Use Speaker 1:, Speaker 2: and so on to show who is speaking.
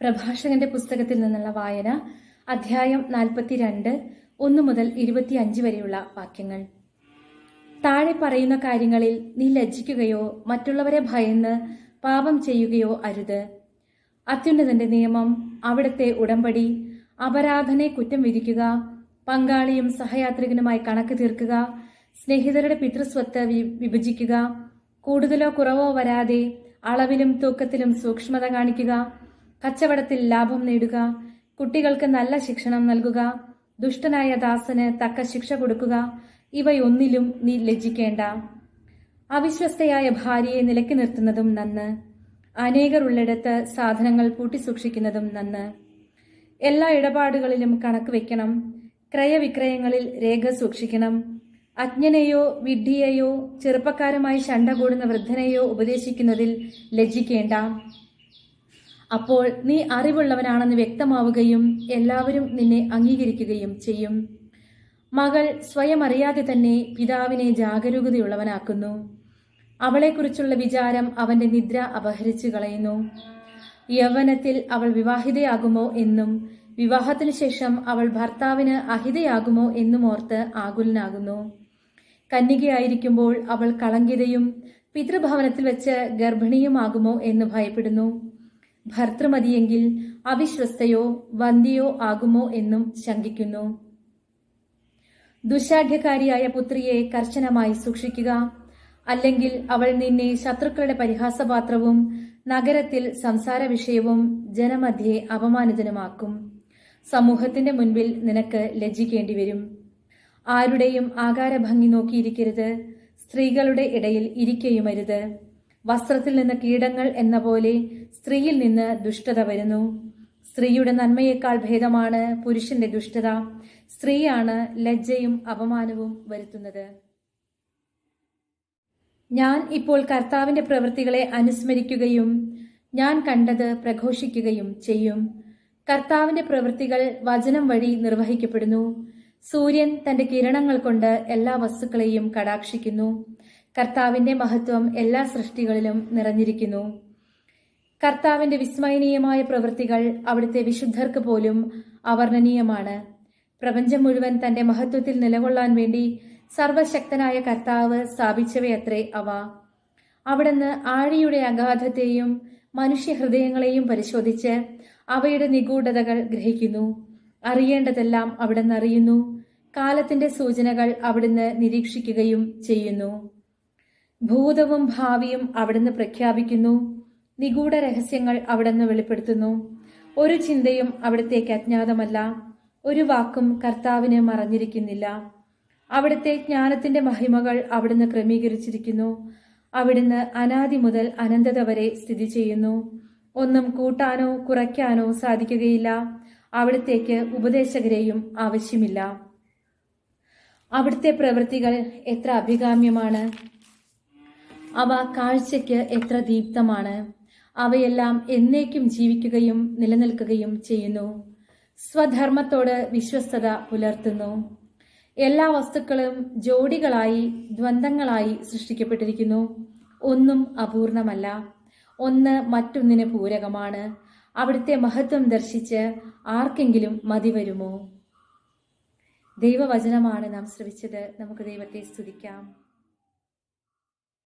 Speaker 1: പ്രഭാഷകന്റെ പുസ്തകത്തിൽ നിന്നുള്ള വായന അധ്യായം നാൽപ്പത്തിരണ്ട് ഒന്ന് മുതൽ ഇരുപത്തിയഞ്ച് വരെയുള്ള വാക്യങ്ങൾ. താഴെ പറയുന്ന കാര്യങ്ങളിൽ നീ ലജ്ജിക്കുകയോ മറ്റുള്ളവരെ ഭയന്ന് പാപം ചെയ്യുകയോ അരുത്. അത്യുന്നതന്റെ നിയമം അവിടുത്തെ ഉടമ്പടി അപരാധനെ കുറ്റം വിധിക്കുക പങ്കാളിയും സഹയാത്രികനുമായി കണക്ക് തീർക്കുക സ്നേഹിതരുടെ പിതൃസ്വത്ത് വിഭജിക്കുക കൂടുതലോ കുറവോ വരാതെ അളവിലും തൂക്കത്തിലും സൂക്ഷ്മത കാണിക്കുക കച്ചവടത്തിൽ ലാഭം നേടുക കുട്ടികൾക്ക് നല്ല ശിക്ഷണം നൽകുക ദുഷ്ടനായ ദാസന് തക്ക ശിക്ഷ കൊടുക്കുക ഇവയൊന്നിലും നീ ലജ്ജിക്കേണ്ട. അവിശ്വസ്തയായ ഭാര്യയെ നിലക്കി നിർത്തുന്നതും നന്ന്. അനേകർ ഉള്ളിടത്ത് സാധനങ്ങൾ പൂട്ടിസൂക്ഷിക്കുന്നതും നന്ന്. എല്ലാ ഇടപാടുകളിലും കണക്ക് വെക്കണം ക്രയവിക്രയങ്ങളിൽ രേഖ സൂക്ഷിക്കണം. അജ്ഞനെയോ വിഡ്ഢിയെയോ ചെറുപ്പക്കാരുമായി ശണ്ട കൂടുന്ന വൃദ്ധനെയോ ഉപദേശിക്കുന്നതിൽ ലജ്ജിക്കേണ്ട. അപ്പോൾ നീ അറിവുള്ളവനാണെന്ന് വ്യക്തമാവുകയും എല്ലാവരും നിന്നെ അംഗീകരിക്കുകയും ചെയ്യും. മകൾ സ്വയം അറിയാതെ തന്നെ പിതാവിനെ ജാഗരൂകതയുള്ളവനാക്കുന്നു. അവളെക്കുറിച്ചുള്ള വിചാരം അവന്റെ നിദ്ര അപഹരിച്ചു കളയുന്നു. യൗവനത്തിൽ അവൾ വിവാഹിതയാകുമോ എന്നും വിവാഹത്തിന് ശേഷം അവൾ ഭർത്താവിന് അഹിതയാകുമോ എന്നും ഓർത്ത് ആകുലനാകുന്നു. കന്യകയായിരിക്കുമ്പോൾ അവൾ കളങ്കിതയും പിതൃഭവനത്തിൽ വെച്ച് ഗർഭിണിയുമാകുമോ എന്ന് ഭയപ്പെടുന്നു. ഭർത്തൃമതിയെങ്കിൽ അവിശ്വസ്തയോ വന്ധ്യയോ ആകുമോ എന്നും ശങ്കിക്കുന്നു. ദുശാഠ്യക്കാരിയായ പുത്രിയെ കർശനമായി സൂക്ഷിക്കുക. അല്ലെങ്കിൽ അവൾ നിന്നെ ശത്രുക്കളുടെ പരിഹാസപാത്രവും നഗരത്തിൽ സംസാര വിഷയവും ജനമധ്യേ അപമാനജനമാക്കും സമൂഹത്തിന്റെ മുൻപിൽ നിനക്ക് ലജ്ജിക്കേണ്ടി വരും ആരുടെയും ആകാരഭംഗി നോക്കിയിരിക്കരുത്. സ്ത്രീകളുടെ ഇടയിൽ ഇരിക്കയുമരുത്. വസ്ത്രത്തിൽ നിന്ന് കീടങ്ങൾ എന്ന പോലെ സ്ത്രീയിൽ നിന്ന് ദുഷ്ടത വരുന്നു. സ്ത്രീയുടെ നന്മയേക്കാൾ ഭേദമാണ് പുരുഷന്റെ ദുഷ്ടത. സ്ത്രീയാണ് ലജ്ജയും അപമാനവും വരുത്തുന്നത്. ഞാൻ ഇപ്പോൾ കർത്താവിന്റെ പ്രവൃത്തികളെ അനുസ്മരിക്കുകയും ഞാൻ കണ്ടത് പ്രഘോഷിക്കുകയും ചെയ്യും. കർത്താവിന്റെ പ്രവൃത്തികൾ വചനം വഴി നിർവഹിക്കപ്പെടുന്നു. സൂര്യൻ തന്റെ കിരണങ്ങൾ കൊണ്ട് എല്ലാ വസ്തുക്കളെയും കടാക്ഷിക്കുന്നു. കർത്താവിന്റെ മഹത്വം എല്ലാ സൃഷ്ടികളിലും നിറഞ്ഞിരിക്കുന്നു. കർത്താവിന്റെ വിസ്മയനീയമായ പ്രവൃത്തികൾ അവിടുത്തെ വിശുദ്ധർക്ക് പോലും അവർണനീയമാണ്. പ്രപഞ്ചം മുഴുവൻ തന്റെ മഹത്വത്തിൽ നിലകൊള്ളാൻ വേണ്ടി സർവശക്തനായ കർത്താവ് സ്ഥാപിച്ചവയത്രേ അവ. അവിടുന്ന് ആഴിയുടെ അഗാധത്തെയും മനുഷ്യഹൃദയങ്ങളെയും പരിശോധിച്ച് അവയുടെ നിഗൂഢതകൾ ഗ്രഹിക്കുന്നു. അറിയേണ്ടതെല്ലാം അവിടുന്ന് അറിയുന്നു. കാലത്തിന്റെ സൂചനകൾ അവിടുന്ന് നിരീക്ഷിക്കുകയും ചെയ്യുന്നു. ഭൂതവും ഭാവിയും അവിടുന്ന് പ്രഖ്യാപിക്കുന്നു. നിഗൂഢ രഹസ്യങ്ങൾ അവിടുന്ന് വെളിപ്പെടുത്തുന്നു. ഒരു ചിന്തയും അവിടത്തേക്ക് അജ്ഞാതമല്ല. ഒരു വാക്കും കർത്താവിന് മറഞ്ഞിരിക്കുന്നില്ല. അവിടുത്തെ ജ്ഞാനത്തിന്റെ മഹിമകൾ അവിടുന്ന് ക്രമീകരിച്ചിരിക്കുന്നു. അവിടുന്ന് അനാദി മുതൽ അനന്തത വരെ സ്ഥിതി ചെയ്യുന്നു. ഒന്നും കൂട്ടാനോ കുറയ്ക്കാനോ സാധിക്കുകയില്ല. അവിടത്തേക്ക് ഉപദേശകരെയും ആവശ്യമില്ല. അവിടുത്തെ പ്രവൃത്തികൾ എത്ര അഭികാമ്യമാണ്. അവ കാഴ്ചയ്ക്ക് എത്ര ദീപ്തമാണ്. അവയെല്ലാം എന്നേക്കും ജീവിക്കുകയും നിലനിൽക്കുകയും ചെയ്യുന്നു. സ്വധർമ്മത്തോട് വിശ്വസ്തത പുലർത്തുന്നു. എല്ലാ വസ്തുക്കളും ജോഡികളായി ദ്വന്ദ്ങ്ങളായി സൃഷ്ടിക്കപ്പെട്ടിരിക്കുന്നു. ഒന്നും അപൂർണമല്ല. ഒന്ന് മറ്റൊന്നിന് പൂരകമാണ്. അവിടുത്തെ മഹത്വം ദർശിച്ച് ആർക്കെങ്കിലും മതി വരുമോ? ദൈവവചനമാണ് നാം ശ്രവിച്ചത്. നമുക്ക് ദൈവത്തെ സ്തുതിക്കാം.